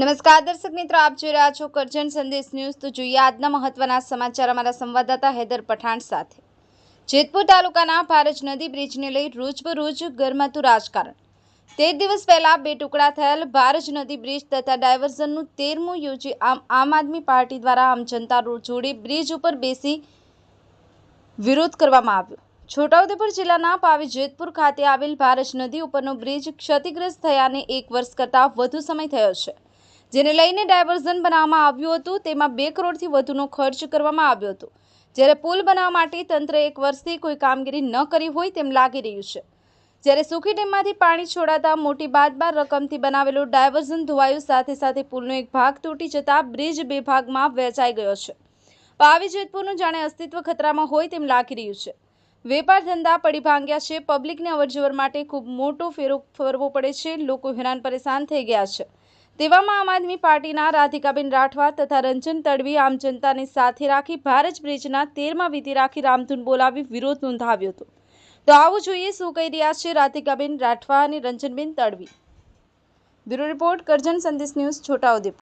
નમસ્કાર, દર્શક મિત્રો, આપ જોઈ રહ્યા છો કરજણ સંદેશ ન્યૂઝ. તો જોઈએ આજના મહત્વના સમાચાર અમારા સંવાદદાતા હૈદર પઠાણ સાથે. જેતપુર તાલુકાના ભારજ નદી બ્રિજને લઈ રોજબરોજ ગરમાતું રાજકારણ. તેર દિવસ પહેલા બે ટુકડા થયેલ ભારજ નદી બ્રિજ તથા ડાયવર્ઝનનું તેરમું યોજી આમ આમ આદમી પાર્ટી દ્વારા આમ જનતા જોડે બ્રિજ ઉપર બેસી વિરોધ કરવામાં આવ્યો. છોટાઉદેપુર જિલ્લાના પાવી જેતપુર ખાતે આવેલ ભારજ નદી ઉપરનો બ્રિજ ક્ષતિગ્રસ્ત થયાને એક વર્ષ કરતાં વધુ સમય થયો છે. જેને લઈને ડાયવર્ઝન બનાવવામાં આવ્યું હતું, તેમાં બે કરોડથી વધુનો ખર્ચ કરવામાં આવ્યો હતો. જ્યારે પુલ બનાવવા માટે તંત્રએ એક વર્ષથી કોઈ કામગીરી ન કરી હોય તેમ લાગી રહ્યું છે. જ્યારે સુખી ડેમમાંથી પાણી છોડાતા મોટી બાદબાર રકમથી બનાવેલું ડાયવર્ઝન ધોવાયું, સાથે સાથે પુલનો એક ભાગ તૂટી જતા બ્રિજ બે ભાગમાં વહેંચાઈ ગયો છે. પાવી જેતપુરનું જાણે અસ્તિત્વ ખતરામાં હોય તેમ લાગી રહ્યું છે. વેપાર ધંધા પડી ભાંગ્યા છે, પબ્લિકને અવરજવર માટે ખૂબ મોટો ફેરો ફરવો પડે છે, લોકો હેરાન પરેશાન થઈ ગયા છે. તેવામાં આમ આદમી પાર્ટીના રાધિકાબેન રાઠવા તથા રંજન તડવી આમ જનતાને સાથે રાખી ભારત બ્રિજના તેરમાં વિધિ રાખી રામધૂન બોલાવી વિરોધ નોંધાવ્યો હતો. તો આવું જોઈએ શું કહી રહ્યા છે રાધિકાબેન રાઠવા અને Ranjanben Tadvi. Bureau report Karjan Sandesh news Chhota Udepur.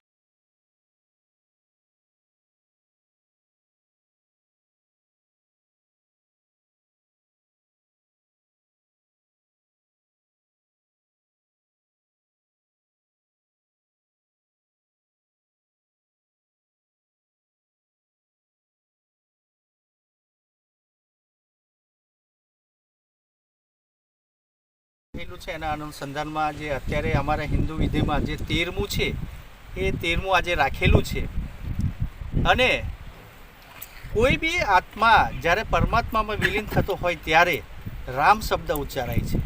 થયેલું છે એના અનુસંધાનમાં જે અત્યારે અમારા હિન્દુ વિધિમાં જે તેરમું છે, એ તેરમું આજે રાખેલું છે. અને કોઈ બી આત્મા જ્યારે પરમાત્મામાં વિલીન થતો હોય ત્યારે રામ શબ્દ ઉચ્ચારાય છે.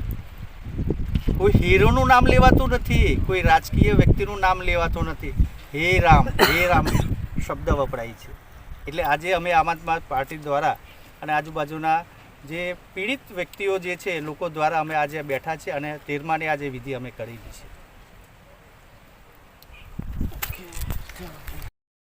કોઈ હીરોનું નામ લેવાતું નથી, કોઈ રાજકીય વ્યક્તિનું નામ લેવાતું નથી. હે રામ હે રામ શબ્દ વપરાય છે. એટલે આજે અમે આમ આદમી પાર્ટી દ્વારા અને આજુબાજુના જે પીડિત વ્યક્તિઓ જે છે લોકો દ્વારા અમે આજે બેઠા છે અને તેરમાની આજે વિધિ અમે કરેલી છે.